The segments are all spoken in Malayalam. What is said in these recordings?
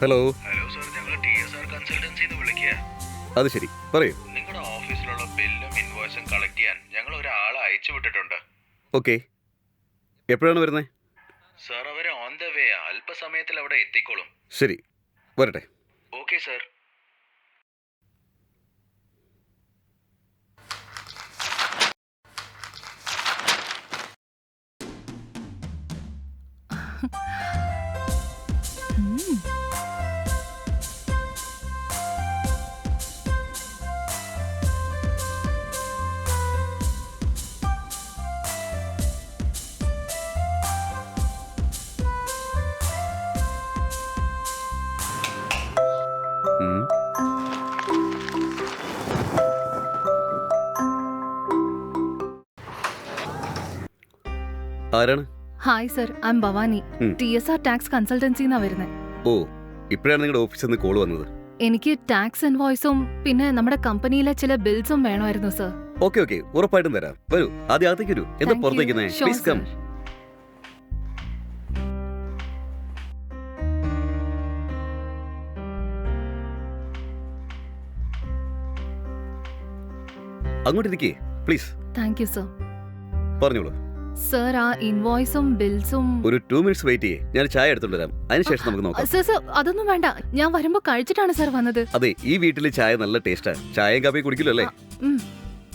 ഹലോ ഹലോ സാർ ഞങ്ങൾ ടി എസ് ആർ കൺസൾട്ടൻസിന്ന് വിളിക്കുക അത് ശരി. പറയൂ. നിങ്ങളുടെ ഓഫീസിലുള്ള ബില്ലും ഇൻവോയ്സും കളക്ട് ചെയ്യാൻ ഞങ്ങൾ ഒരാളെ അയച്ചു വിട്ടിട്ടുണ്ട്. ഓക്കെ എപ്പോഴാണ് വരുന്നത് സാർ അവരെ ഓൺ ദ വേ അല്പസമയത്തിൽ അവിടെ എത്തിക്കോളും. ശരി. വരട്ടെ. ഓക്കെ സാർ ആരാണ്? Hi sir I am Bhavani ഉം. ടി എസ് ആർ ടാക്സ് കൺസൾട്ടൻസിന്നാ വരുന്നത് ഓ ഇപ്പോഴാണ് നിങ്ങളുടെ ഓഫീസിൽ നിന്ന് കോൾ വന്നത്. എനിക്ക് ടാക്സ് ഇൻവോയ്സും പിന്നെ നമ്മുടെ കമ്പനിയിലെ ചില ബിൽസും വേണമായിരുന്നു സർ ഓക്കെ ഓക്കെ ഉറപ്പായിട്ടും വരാം. വരൂ. ആദ്യം അകത്തേക്ക് വരൂ. എന്താ Thank you. പുറത്തേക്കുന്നേ? Sure, please come sir. അങ്ങോട്ട് ഇരിക്കേ പ്ലീസ് താങ്ക് യു സർ പറഞ്ഞോളൂ. സർ ആ ഇൻവോയ്സും ബിൽസും ഒരു ടു മിനിറ്റ്സ് വെയിറ്റ് ചെയ്യേ. ഞാൻ ചായ എടുത്തോണ്ട് വരാം. അതിനുശേഷം നമുക്ക് നോക്കാം. സർ സർ അതൊന്നും വേണ്ട. ഞാൻ വരുമ്പോ കഴിച്ചിട്ടാണ് സർ വന്നത്. അതെ ഈ വീട്ടിൽ ചായ നല്ല ടേസ്റ്റാ ചായയും കാപ്പിയും കുടിക്കില്ലോ അല്ലേ?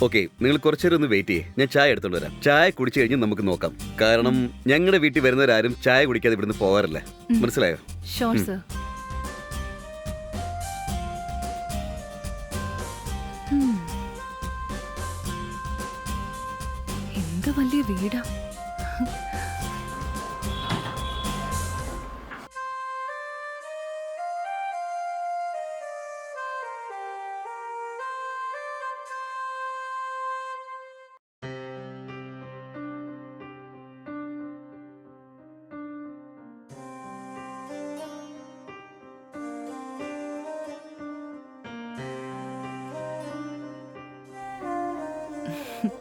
ഓക്കെ നിങ്ങൾ കുറച്ചേരം ഒന്ന് വെയിറ്റ് ചെയ്യേ. ഞാൻ ചായ എടുത്തോണ്ട് വരാം. ചായ കുടിച്ചു കഴിഞ്ഞ് നമുക്ക് നോക്കാം. കാരണം ഞങ്ങളുടെ വീട്ടിൽ വരുന്നവരാരും ചായ കുടിക്കാതെ ഇവിടുന്ന് പോകാറില്ല. മനസ്സിലായോ? ഷോർ സർ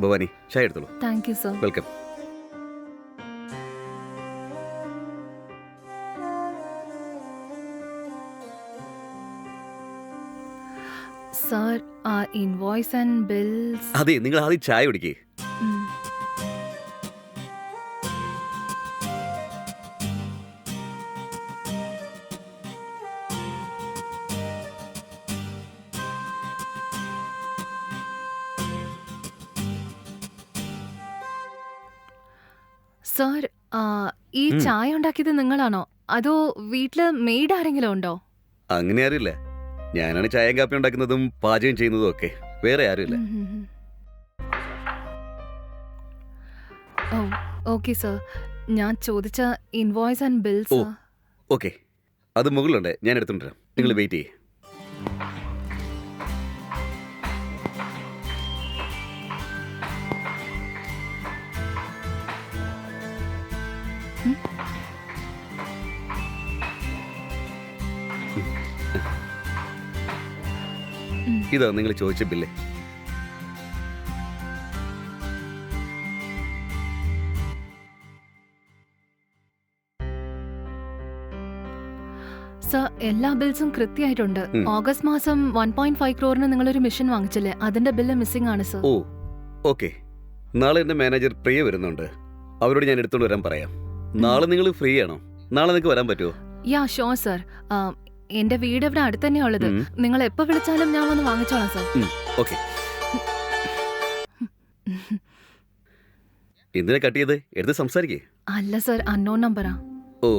ഭവാനി ചായ എടുത്തോളൂ. Thank you sir welcome sir ആ ഇൻവോയ്സ് ആൻഡ് ബിൽസ് അതെ നിങ്ങൾ ആദ്യം ചായ കുടിക്കേ. സർ ഈ ചായ ഉണ്ടാക്കിയത് നിങ്ങളാണോ? അതോ വീട്ടിൽ മെയ്ഡ് ആരെങ്കിലും ഉണ്ടോ? അങ്ങനെ അറിയില്ല ഞാനാണ് ചായയും കാപ്പി ഉണ്ടാക്കുന്നതും പാചകം ചെയ്യുന്നതും ഒക്കെ. വേറെ ആരുമില്ല. ഓക്കെ സർ ഞാൻ ചോദിച്ച ഇൻവോയ്സ് ആൻഡ് ബിൽസ്. ഓക്കെ അത് മുകളിലുണ്ട്. ഞാൻ എടുത്തുകൊണ്ടിരാം നിങ്ങൾ വെയിറ്റ് ചെയ്യേ. ഇതാ നിങ്ങൾ ചോദിച്ച ബില്ല്. സർ എല്ലാ ബിൽസും കൃത്യമായിട്ടുണ്ട്. ഓഗസ്റ്റ് മാസം വൺ പോയിന്റ് ഫൈവ് ക്രോറിന് നിങ്ങൾ ഒരു മിഷൻ വാങ്ങിച്ചില്ലേ? അതിന്റെ ബില്ല് മിസ്സിംഗ് ആണ് സർ. ഓ ഓക്കെ. നാളെ എന്റെ മാനേജർ പ്രിയ വരുന്നുണ്ട്. അവരോട് ഞാൻ എടുത്തോണ്ട് വരാൻ പറയാം. നാളെ നിങ്ങൾ ഫ്രീ ആണോ? നാളെ നിങ്ങൾക്ക് വരാൻ പറ്റുമോ യാ ഷോ സർ എന്റെ വീട് ഇവിടെ അടുത്ത് തന്നെയാ ഉള്ളത്. ഉം. നിങ്ങൾ എപ്പോ വിളിച്ചാലും ഞാൻ വന്ന് വാങ്ങിച്ചോളാം സർ ഓക്കെ എന്തിനാ കട്ട് ചെയ്ത്? എടുത്ത് സംസാരിക്കേ. അല്ല സർ അൺനോൺ നമ്പറാ ഓ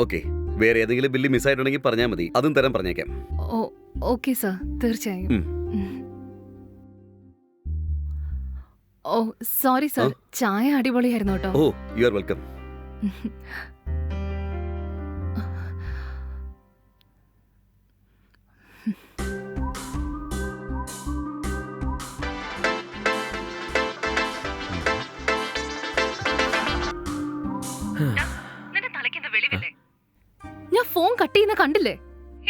ഓക്കെ വേറെ ഏതെങ്കിലും ബില്ല് മിസ് മിസ്സായിട്ടുണ്ടെങ്കിൽ പറഞ്ഞാൽ മതി. അതും തരാൻ പറഞ്ഞേക്കാം. ഓ ഓക്കെ സർ തീർച്ചയായും. ഉം. ഉം. ഓ സോറി സർ ചായ അടിപൊളിയായിരുന്നു കേട്ടോ. ഓ യു ആർ വെൽക്കം ഞാൻ ഫോൺ കട്ട് ചെയ്യുന്ന കണ്ടില്ലേ?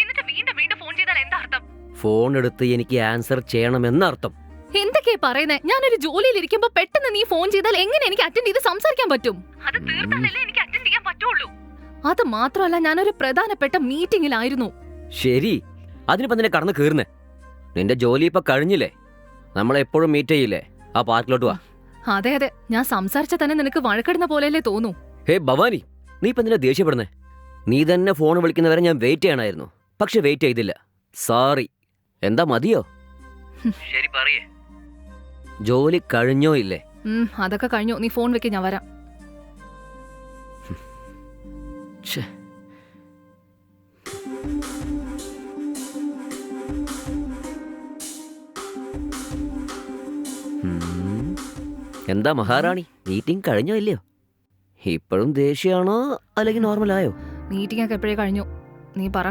എന്നിട്ട് വീണ്ടും വീണ്ടും ഫോൺ ചെയ്താൽ എന്താ അർത്ഥം? ഫോൺ എടുത്ത് എനിക്ക് ആൻസർ ചെയ്യണമെന്നർത്ഥം. എന്തൊക്കെയാ പറയുന്നേ ഞാനൊരു ജോലിയിൽ ഇരിക്കുമ്പോ പെട്ടെന്ന് നീ ഫോൺ ചെയ്താൽ എങ്ങനെ എനിക്ക് അറ്റൻഡ് ചെയ്ത് സംസാരിക്കാൻ പറ്റും? അത് തീർത്താലല്ലേ എനിക്ക് അറ്റൻഡ് ചെയ്യാൻ പറ്റുള്ളൂ. അത് മാത്രമല്ല ഞാനൊരു പ്രധാനപ്പെട്ട മീറ്റിംഗിലായിരുന്നു ശരി അതിനിപ്പോ നിന്നെ കടന്ന് കീറുന്നേ നിന്റെ ജോലി ഇപ്പൊ കഴിഞ്ഞില്ലേ? നമ്മളെപ്പോഴും മീറ്റ് ചെയ്യില്ലേ? ആ പാർക്കിലോട്ട് വാ. അതെ അതെ. ഞാൻ സംസാരിച്ച തന്നെ നിനക്ക് വഴക്കിടുന്ന പോലെയല്ലേ തോന്നൂ. ഹേ ഭവാനി നീ ഇപ്പൊ നിന്നെ ദേഷ്യപ്പെടുന്നേ? നീ തന്നെ ഫോൺ വിളിക്കുന്നവരെ ഞാൻ വെയിറ്റ് ചെയ്യണമായിരുന്നു പക്ഷെ വെയിറ്റ് ചെയ്തില്ല. സോറി എന്താ മതിയോ? ശരി പറയേ. ജോലി കഴിഞ്ഞോ ഇല്ലേ? അതൊക്കെ കഴിഞ്ഞു. നീ ഫോൺ വെക്ക് ഞാൻ വരാം. ഛെ. എന്താ മഹാറാണി? മീറ്റിംഗ് കഴിഞ്ഞോ ഇല്ലയോ? ഇപ്പോഴും ദേഷ്യമാണോ അല്ലെങ്കിൽ നോർമൽ ആയോ മീറ്റിംഗ് ഒക്കെ എപ്പോഴേ കഴിഞ്ഞു. നീ പറ.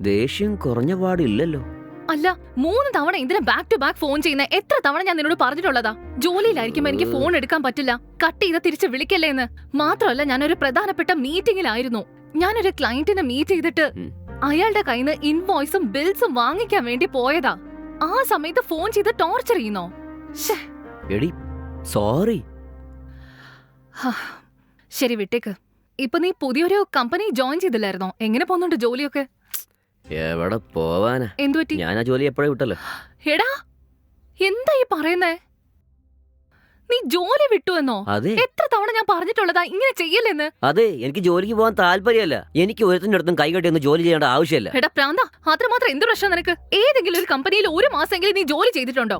ദേഷ്യം കുറഞ്ഞ പാടില്ലല്ലോ. അല്ല മൂന്ന് തവണ എന്തിനാ ബാക്ക് ടു ബാക്ക് ഫോൺ ചെയ്യുന്ന എത്ര തവണ ഞാൻ നിന്നോട് പറഞ്ഞിട്ടുള്ളതാ? ജോലിയിലായിരിക്കുമ്പോ എനിക്ക് ഫോൺ എടുക്കാൻ പറ്റില്ല. കട്ട് ചെയ്ത് തിരിച്ച് വിളിക്കല്ലേ എന്ന്. മാത്രമല്ല ഞാനൊരു പ്രധാനപ്പെട്ട മീറ്റിംഗിലായിരുന്നു ഞാനൊരു ക്ലയന്റിനെ മീറ്റ് ചെയ്തിട്ട് അയാളുടെ കയ്യിൽ നിന്ന് ഇൻവോയ്സും ബിൽസും വാങ്ങിക്കാൻ വേണ്ടി പോയതാ. ആ സമയത്ത് ഫോൺ ചെയ്ത് ടോർച്ചർ ചെയ്യുന്നോ? എടി സോറി ശരി വിട്ടേക്ക്. ഇപ്പൊ നീ പുതിയൊരു കമ്പനി ജോയിൻ ചെയ്തില്ലായിരുന്നോ? എങ്ങനെ പോകുന്നുണ്ട് ജോലിയൊക്കെ? എവിടെ പോവാനാ? എന്തുപറ്റി ഞാൻ ആ ജോലി എപ്പോഴേ വിട്ടല്ലോ എടാ എന്താ ഈ പറയുന്നേ? നീ ജോലി വിട്ടു എന്നോ അതെ. എത്ര തവണ ഞാൻ പറഞ്ഞിട്ടുള്ളതാ ഇങ്ങനെ ചെയ്യല്ലെന്ന്? അതെ എനിക്ക് ജോലിക്ക് പോകാൻ താല്പര്യമല്ല. എനിക്ക് ഒരുത്തിന്റെ അടുത്തും കൈകട്ടി ഒന്ന് ജോലി ചെയ്യേണ്ട ആവശ്യമില്ല. എടാ പ്രാന്ത അത്രമാത്രം എന്ത് പ്രശ്നം നിനക്ക്? ഏതെങ്കിലും ഒരു കമ്പനിയിൽ ഒരു മാസമെങ്കിലും നീ ജോലി ചെയ്തിട്ടുണ്ടോ?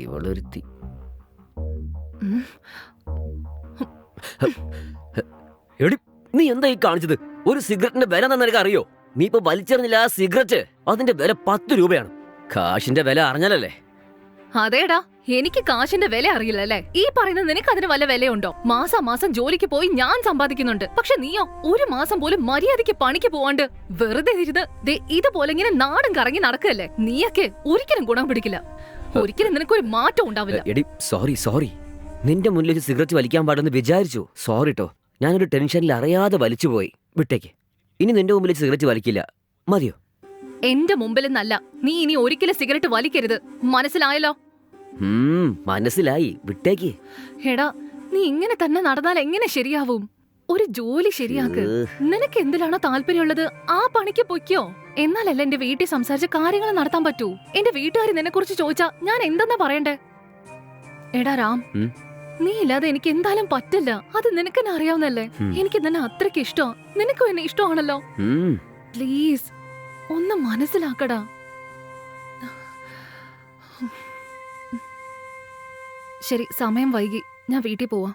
ഇവളൊരുത്തി. എടി നീ എന്താ ഈ കാണിച്ചത്? ഒരു സിഗരറ്റിന്റെ വില എന്താ നിനക്ക് അറിയോ നീ ഇപ്പൊ വലിച്ചെറിഞ്ഞില്ല ആ സിഗരറ്റ്? അതിന്റെ വില പത്ത് രൂപയാണ്. കാശിന്റെ വില അറിഞ്ഞാലല്ലേ? അതേടാ എനിക്ക് കാശിന്റെ വില അറിയില്ല അല്ലേ ഈ പറയുന്ന നിനക്ക് അതിന് വല്ല വിലയുണ്ടോ? മാസം മാസം ജോലിക്ക് പോയി ഞാൻ സമ്പാദിക്കുന്നുണ്ട്. പക്ഷെ നീയോ ഒരു മാസം പോലും മര്യാദയ്ക്ക് പണിക്ക് പോവാണ്ട് വെറുതെ ഇരുന്ന് ദേ ഇതുപോലെ ഇങ്ങനെ നാടും കറങ്ങി നടക്കല്ലേ നീയൊക്കെ ഒരിക്കലും ഗുണം പിടിക്കില്ല. ഒരിക്കലും നിനക്കൊരു മാറ്റം ഉണ്ടാവില്ല. എടി സോറി സോറി. നിന്റെ മുന്നിൽ ഒരു സിഗരറ്റ് വലിക്കാൻ പാടെന്ന് വിചാരിച്ചു. സോറി ഞാനൊരു ടെൻഷനിൽ അറിയാതെ വലിച്ചുപോയി. വിട്ടേക്ക്. ഇനി നിന്റെ മുമ്പിൽ സിഗരറ്റ് വലിക്കില്ല. മതിയോ? എന്റെ മുമ്പിൽ നിന്നല്ല നീ ഇനി ഒരിക്കലും സിഗരറ്റ് വലിക്കരുത്. മനസ്സിലായല്ലോ? മനസ്സിലായി. വിട്ടേക്ക്. എടാ നീ ഇങ്ങനെ തന്നെ നടന്നാൽ എങ്ങനെ ശരിയാവും? ഒരു ജോലി ശരിയാക്ക്. നിനക്ക് എന്തിലാണോ താല്പര്യമുള്ളത്? ആ പണിക്ക് പൊയ്ക്കോ. എന്നാലല്ല എന്റെ വീട്ടിൽ സംസാരിച്ച കാര്യങ്ങൾ നടത്താൻ പറ്റൂ? എന്റെ വീട്ടുകാർ നിന്നെ കുറിച്ച് ചോദിച്ചാ ഞാൻ എന്തെന്നാ പറയണ്ടേ? എടാ രാം? നീ ഇല്ലാതെ എനിക്ക് എന്തായാലും പറ്റില്ല. അത് നിനക്ക് തന്നെ അറിയാവുന്നല്ലേ എനിക്ക് തന്നെ അത്രയ്ക്ക് ഇഷ്ടമാ നിനക്കും എന്നെ ഇഷ്ടമാണല്ലോ. പ്ലീസ് ഒന്ന് മനസ്സിലാക്കടാ. ശരി സമയം വൈകി. ഞാൻ വീട്ടിൽ പോവാം.